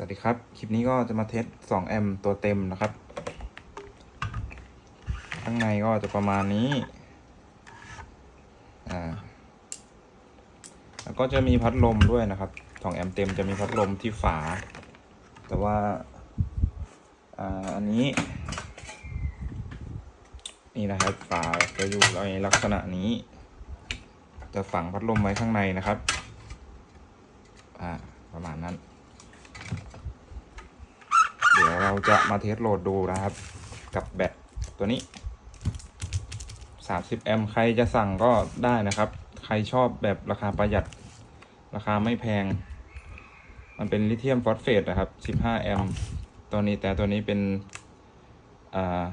สวัสดีครับ คลิปนี้ก็จะมาเทส2แอมตัวเต็มนะครับ ข้างในก็จะประมาณนี้ อ่า แล้วก็จะมีพัดลมด้วยนะครับ2แอมเต็มจะมีพัดลมที่ฝา แต่ว่า อ่า อันนี้ นี่นะครับ ฝาจะอยู่ในลักษณะนี้ จะฝังพัดลมไว้ข้างในนะครับ อ่า ประมาณนั้น เราจะมาเทสโหลดดูนะครับ กับแบตตัวนี้ 30 แอมป์ใครจะสั่งก็ได้นะครับ ใครชอบแบบราคาประหยัด ราคาไม่แพง มันเป็นลิเธียมฟอสเฟตนะครับ 15 แอมป์ตัวนี้แต่ตัวนี้เป็นอ่า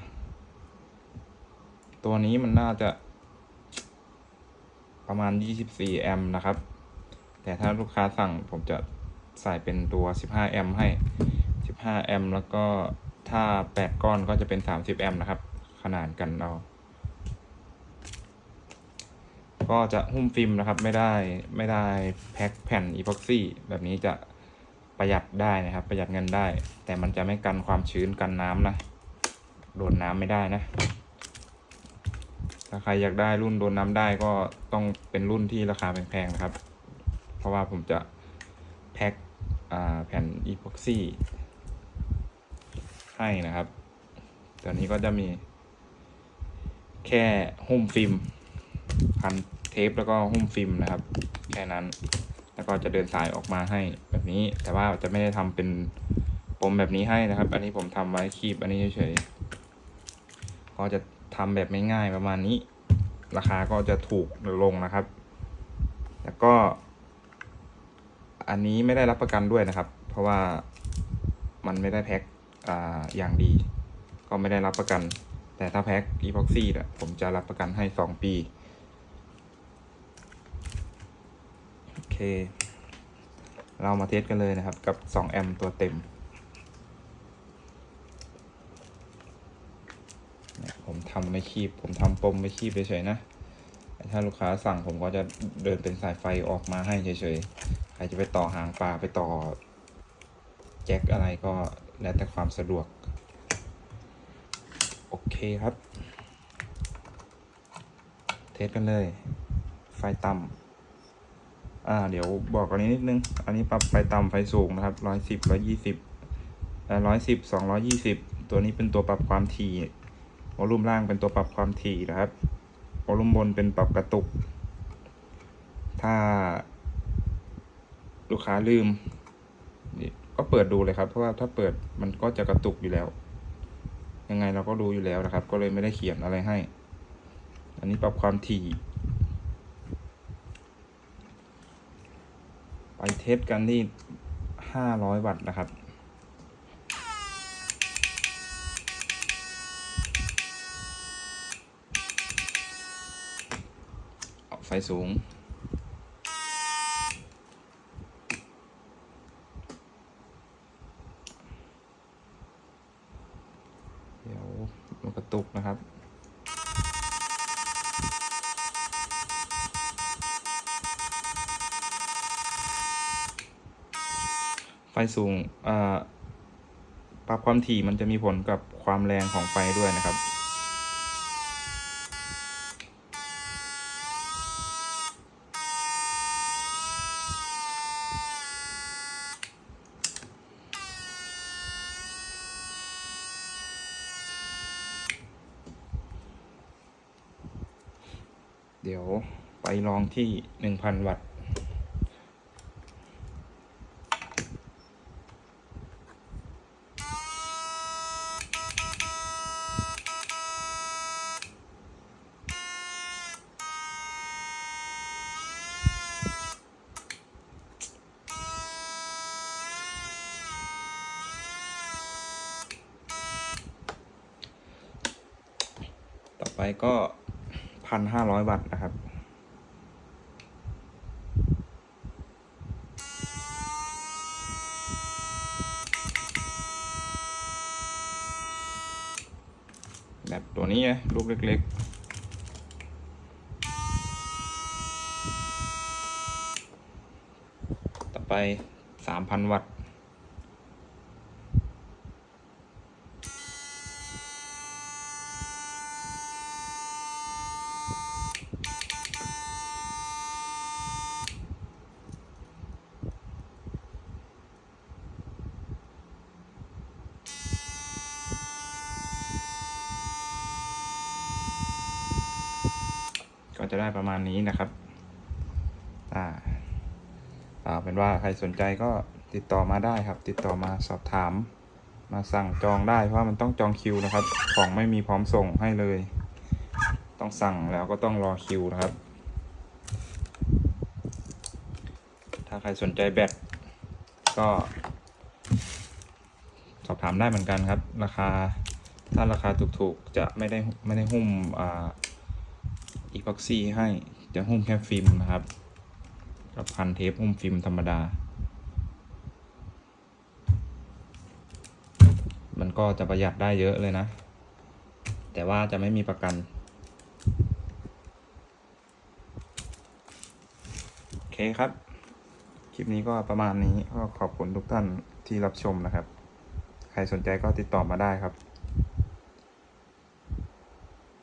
ตัวนี้มันน่าจะประมาณ 24 แอมป์นะครับ แต่ถ้าลูกค้าสั่งผมจะใส่เป็นตัว 15 แอมป์ให้ 15 แอมป์แล้วก็ถ้า 8 ก้อนก็จะเป็น 30 แอมป์นะครับ ขนาดกันเอา ก็จะหุ้มฟิล์มนะครับ ไม่ได้ไม่ได้แพ็คแผ่นอีพ็อกซี่แบบนี้จะประหยัดได้นะครับ ประหยัดเงินได้ แต่มันจะไม่กันความชื้นกันน้ำนะ โดนน้ำไม่ได้นะ ถ้าใครอยากได้รุ่นโดนน้ำได้ก็ต้องเป็นรุ่นที่ราคาแพงๆนะครับ เพราะว่าผมจะแพ็คแผ่นอีพ็อกซี่ ให้นะครับตัวนี้ก็จะมี แค่หุ้มฟิล์มพันเทปแล้วก็หุ้มฟิล์มนะครับ แค่นั้น แล้วก็จะเดินสายออกมาให้แบบนี้ แต่ว่าจะไม่ได้ทำเป็นปมแบบนี้ให้นะครับ อันนี้ผมทำไว้คีบอันนี้เฉยๆก็จะทำแบบง่ายๆประมาณนี้ ราคาก็จะถูกลงนะครับ แล้วก็ อันนี้ไม่ได้รับประกันด้วยนะครับ เพราะว่ามันไม่ได้แพ็ค อ่าอย่างดี ก็ไม่ได้รับประกัน แต่ถ้าแพ็คอีพ็อกซี่เนี่ยผมจะรับประกันให้สองปี โอเค เรามาเทสกันเลยนะครับกับ 2 แอมตัวเต็ม ผมทำไม่คีบ ผมทำปมไม่คีบเฉยๆนะ ถ้าลูกค้าสั่งผมก็จะเดินเป็นสายไฟออกมาให้เฉยๆ ใครจะไปต่อหางปลาไปต่อแจ็คอะไรก็ แล้วแต่ความสะดวก โอเคครับ เทสกันเลย ไฟต่ำอ่า เดี๋ยวบอกอันนี้นิดนึง อันนี้ปรับไฟต่ำไฟสูงนะครับร้อยสิบร้อยยี่สิบร้อยสิบสองร้อยี่สิบตัวนี้เป็นตัวปรับความถี่วอลลุ่มล่างเป็นตัวปรับความถี่นะครับวอลลุ่มบนเป็นปรับกระตุก ถ้าลูกค้าลืม ก็เปิดดูเลยครับ เพราะว่าถ้าเปิดมันก็จะกระตุกอยู่แล้ว ยังไงเราก็รู้อยู่แล้วนะครับ ก็เลยไม่ได้เขียนอะไรให้ อันนี้ปรับความถี่ ไปเทสกันที่ห้าร้อยวัตต์นะครับเอาไฟสูง เดี๋ยว มันกระตุกนะครับไฟสูงปรับความถี่มันจะมีผลกับความแรงของไฟด้วยนะครับ เดี๋ยวไปลองที่1,000วัตต์ต่อไปก็ พันห้าร้อยวัตต์นะครับ แบบตัวนี้ไงลูกเล็กๆต่อไปสามพันวัตต์ ก็จะได้ประมาณนี้นะครับ อ่าเอาเป็นว่าใครสนใจก็ติดต่อมาได้ครับ ติดต่อมาสอบถาม มาสั่งจองได้เพราะว่ามันต้องจองคิวนะครับ ของไม่มีพร้อมส่งให้เลย ต้องสั่งแล้วก็ต้องรอคิวนะครับ ถ้าใครสนใจแบตก็ สอบถามได้เหมือนกันครับ ราคาถ้าราคาถูกๆจะไม่ได้ไม่ได้หุ้มอ่า อีพ็อกซี่ให้จะหุ้มแค่ฟิล์มนะครับกับพันเทปหุ้มฟิล์มธรรมดา มันก็จะประหยัดได้เยอะเลยนะ แต่ว่าจะไม่มีประกัน โอเคครับ คลิปนี้ก็ประมาณนี้ก็ขอบคุณทุกท่านที่รับชมนะครับ ใครสนใจก็ติดต่อมาได้ครับ